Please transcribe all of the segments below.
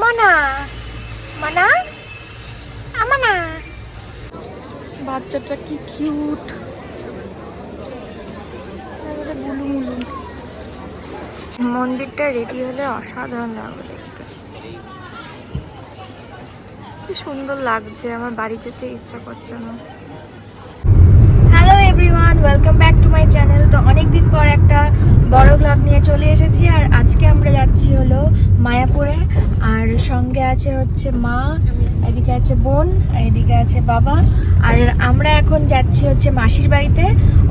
মনা মনা আমনা বাচ্চাটা কি কিউট। মন্দিরটা রেডি হলে অসাধারণ লাগবে দেখতে। কি সুন্দর লাগছে আমার বাড়ি যেতে ইচ্ছা করছে না। Welcome back to my channel তো অনেক দিন পর একটা বড় ব্লগ নিয়ে চলে এসেছি, আর আজকে আমরা যাচ্ছি হলো মায়াপুরে, আর সঙ্গে আছে হচ্ছে মা, এদিকে আছে বোন, এদিকে আছে বাবা, আর আমরা এখন যাচ্ছি হচ্ছে মাসির বাড়িতে।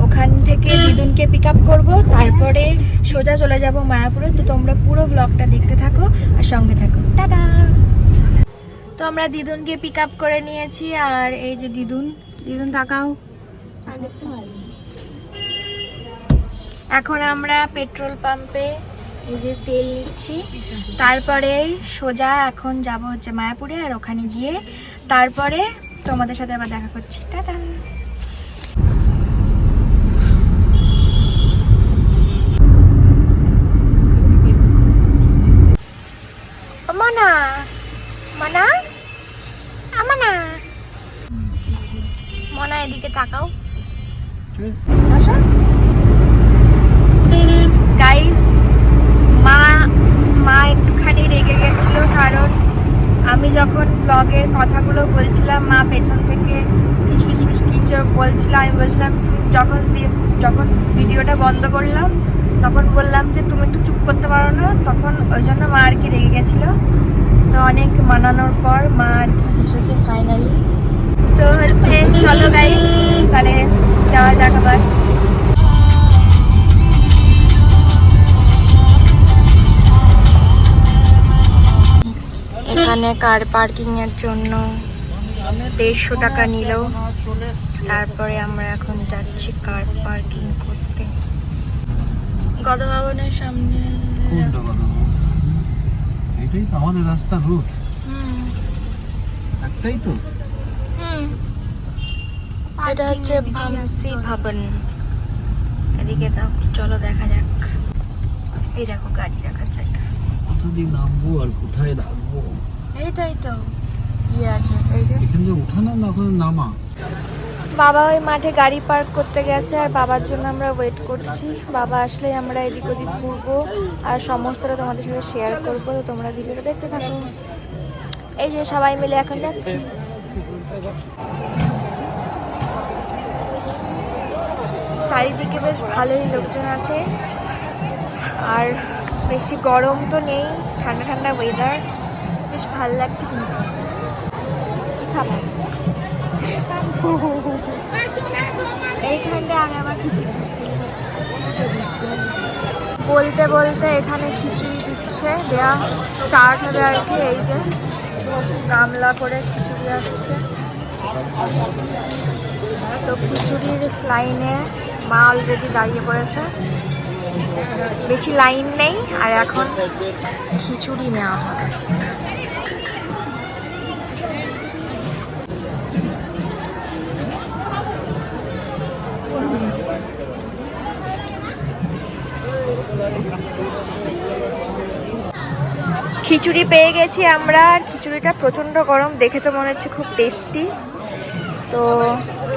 ওখান থেকে দিদুনকে পিক আপ করব, তারপরে সোজা চলে যাব মায়াপুরে। তো তোমরা পুরো ব্লগটা দেখতে থাকো, আর সঙ্গে থাকো। টাটা! তো আমরা দিদুনকে পিক আপ করে নিয়েছি, আর এই যে দিদুন দিদুন তাকাও। এখন আমরা পেট্রোল পাম্পে যে তেল নিচ্ছি। তারপরে সোজা এখন যাব হচ্ছে মায়াপুরে আর ওখানে গিয়ে তারপরে তোমাদের সাথে আবার দেখা করছি। টাটা। মনা মনা আমনা মনা। এদিকে তাকাও। আসো। গাইস মা মা একটুখানি রেগে গেছিল কারণ আমি যখন ব্লগের কথাগুলো বলছিলাম, মা পেছন থেকে ফিস ফিস কিছু বলছিল, আমি বলছিলাম, তুই যখন যখন ভিডিওটা বন্ধ করলাম, তখন বললাম যে, তুমি একটু চুপ করতে পারো না। তখন ওই জন্য মা আর কি রেগে গেছিল। তো অনেক মানানোর পর মা আর কি হেসেছে ফাইনালি তো হচ্ছে, চলো গাইস তাহলে যাওয়া যাক আবার। এখানে কার পার্কিং এর জন্য দেড়শো টাকা নিল। তারপরে আমরা এখন যাচ্ছি কার পার্কিং করতে। গদ ভবনের সামনে এটাই তো আমাদের রাস্তার রুট হুম। একটাই তো। এটা হচ্ছে ভামসি ভবন। এদিকে চলো দেখা যাক। এই দেখো গাড়ি রাখার দিয়ে নামবো আর কোথায় রাখব এই তো ইয়ে আছে এই যে। এখান থেকে উঠানো না ওখানে নামা। বাবা ওই মাঠে গাড়ি পার্ক করতে গেছে আর বাবার জন্য আমরা ওয়েট করছি। বাবা আসলেই আমরা এদিক ওদিক ঘুরবো আর সমস্তটা তোমাদের সাথে শেয়ার করব তো তোমরা ভিডিওটা দেখতে থাকো। এই যে সবাই মিলে এখন যাচ্ছি। চারিদিকে বেশ ভালোই লোকজন আছে। আর বেশি গরম তো নেই, ঠান্ডা ঠান্ডা ওয়েদার বেশ ভালো লাগছে কিন্তু। আমার বলতে বলতে এখানে খিচুড়ি দিচ্ছে, দেয়া স্টার্ট হবে আর কি, এই যে গামলা করে খিচুড়ি আসছে। তো খিচুড়ির লাইনে মা অলরেডি দাঁড়িয়ে পড়েছে। বেশি লাইন নেই, আর এখন খিচুড়ি নেওয়া হবে। খিচুড়ি পেয়ে গেছি আমরা, আর খিচুড়িটা প্রচণ্ড গরম, দেখে তো মনে হচ্ছে খুব টেস্টি তো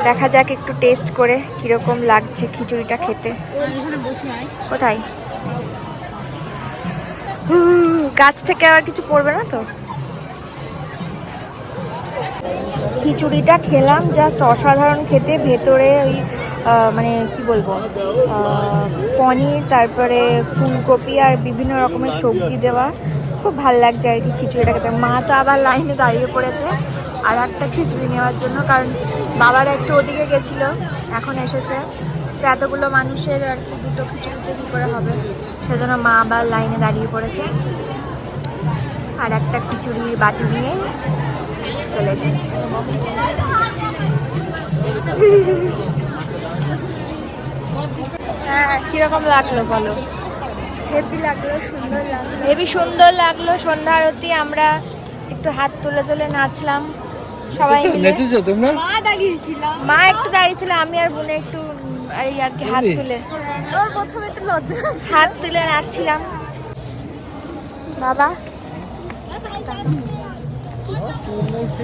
দেখা যাক একটু টেস্ট করে কীরকম লাগছে খিচুড়িটা খেতে। কোথায়? গাছ থেকে আবার কিছু পড়বে না তো? খিচুড়িটা খেলাম জাস্ট অসাধারণ খেতে। ভেতরে ওই মানে কি বলব পনির, তারপরে ফুলকপি আর বিভিন্ন রকমের সবজি দেওয়া। খুব ভালো লাগছে আর কি খিচুড়িটা খেতে। মা তো আবার লাইনে দাঁড়িয়ে পড়েছে। আর একটা খিচুড়ি নেওয়ার জন্য কারণ বাবারা একটু ওদিকে গেছিল এখন এসেছে। তো এতগুলো মানুষের আর কি দুটো খিচুড়িতে কী করে হবে? সেজন্য মা আবার লাইনে দাঁড়িয়ে পড়েছে। আর একটা খিচুড়ির বাটি নিয়ে চলে এসেছি। হ্যাঁ কীরকম লাগল বলো? হেভি লাগল সুন্দর লাগল। হেভি সুন্দর লাগল। সন্ধ্যা আরতি আমরা একটু হাত তুলে তুলে নাচলাম। সবাই নেচেছো তোমরা মা একটু দাঁড়িয়ে ছিল আমি আর বোনে একটু আর এই আর কি হাত তুলে। ওর প্রথমে একটু লজ্জা। হাত তুলে নাচছিলাম বাবা।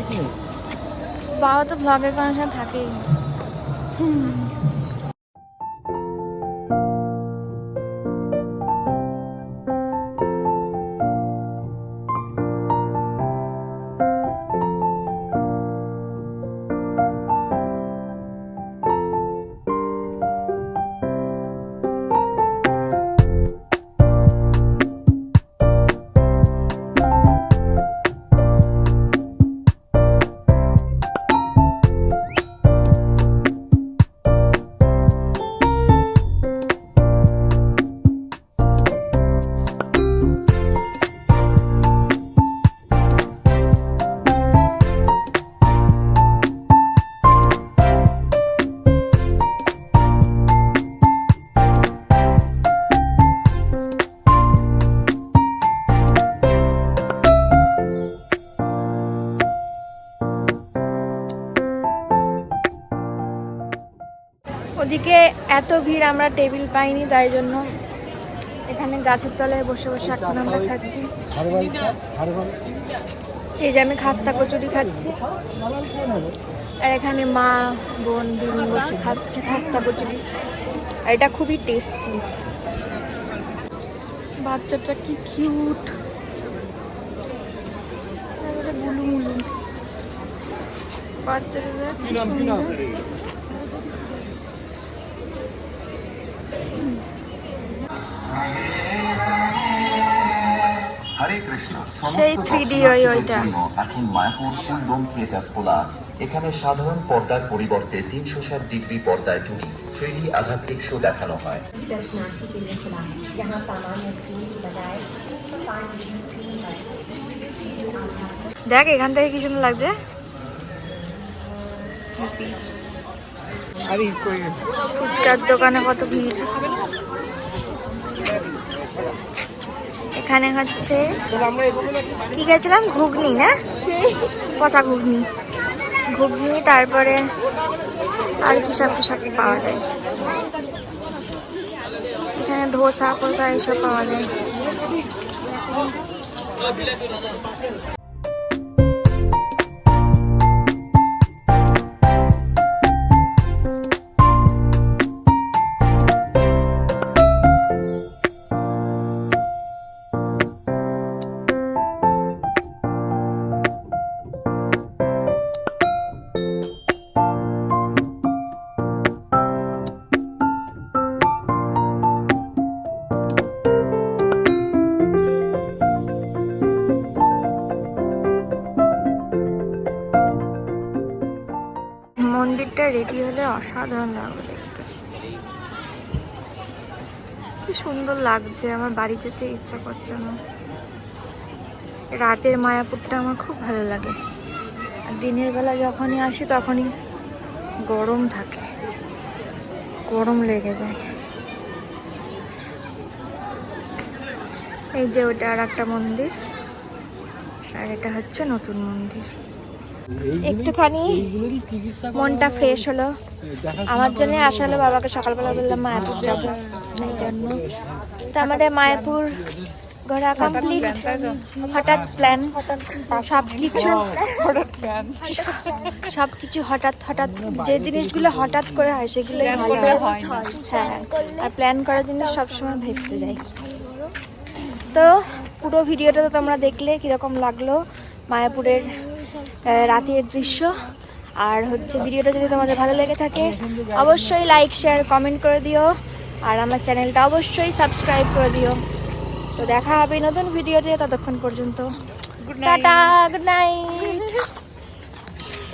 নেই। বাবা তো ভ্লগে কোনো সময় থাকেই ওদিকে এত ভিড় আমরা টেবিল পাইনি, তাই জন্য এখানে গাছের তলায় বসে বসে এখন আমরা খাচ্ছি। এই যে আমি খাস্তা কচুরি খাচ্ছি। আর এখানে মা, বোন দিদি বসে খাচ্ছে খাস্তা কচুরি। আর এটা খুবই টেস্টি বাচ্চাটা কি কিউট বাচ্চাটা দেখ কি সুন্দর। হরে কৃষ্ণ সেই থ্রি ডি ওই ওইটা। এখন মায়াপুর ফুলদম থিয়েটার খোলা এখানে সাধারণ পর্দার পরিবর্তে তিনশো ষাট ডিগ্রি পর্দায় ঢুকি থ্রি ডি আধ্যাত্মিক শো দেখানো হয়। দেখ এখান থেকে কি সুন্দর লাগছে? ফুচকার দোকানে কত ভিড়। এখানে হচ্ছে কি গেছিলাম? ঘুগনি না? পচা ঘুগনি। ঘুগনি তারপরে আর কি সব সব পাওয়া যায়। এখানে ধোসা ফোসা এইসব পাওয়া যায়। অসাধারণ লাগবে দেখতে। কি সুন্দর লাগছে, আমার বাড়ি যেতে ইচ্ছা করছে না। রাতের মায়াপুরটা আমার খুব ভালো লাগে। আর দিনের বেলা যখনই আসি তখনই গরম থাকে। গরম লেগে যায়। এই যে ওটা আর একটা মন্দির, আর এটা হচ্ছে নতুন মন্দির। একটুখানি করা মনটা ফ্রেশ হলো। আমার জন্য আসা হলো বাবাকে সকালবেলা বললাম মায়াপুর যাব। এই জন্য। তো আমাদের মায়াপুর ঘোরা কমপ্লিট হঠাৎ প্ল্যান সব কিছু সব কিছু হঠাৎ হঠাৎ যে জিনিসগুলো হঠাৎ করে হয় সেগুলো ভালো হ্যাঁ। আর প্ল্যান করার জিনিস সবসময় ভেস্তে যায় তো পুরো ভিডিওটা তো তোমরা দেখলে কীরকম লাগল মায়াপুরের রাতের দৃশ্য। আর হচ্ছে ভিডিওটা যদি তোমাদের ভালো লেগে থাকে অবশ্যই লাইক শেয়ার কমেন্ট করে দিও। আর আমার চ্যানেলটা অবশ্যই সাবস্ক্রাইব করে দিও। তো দেখা হবে নতুন ভিডিওতে ততক্ষণ পর্যন্ত। Tata good night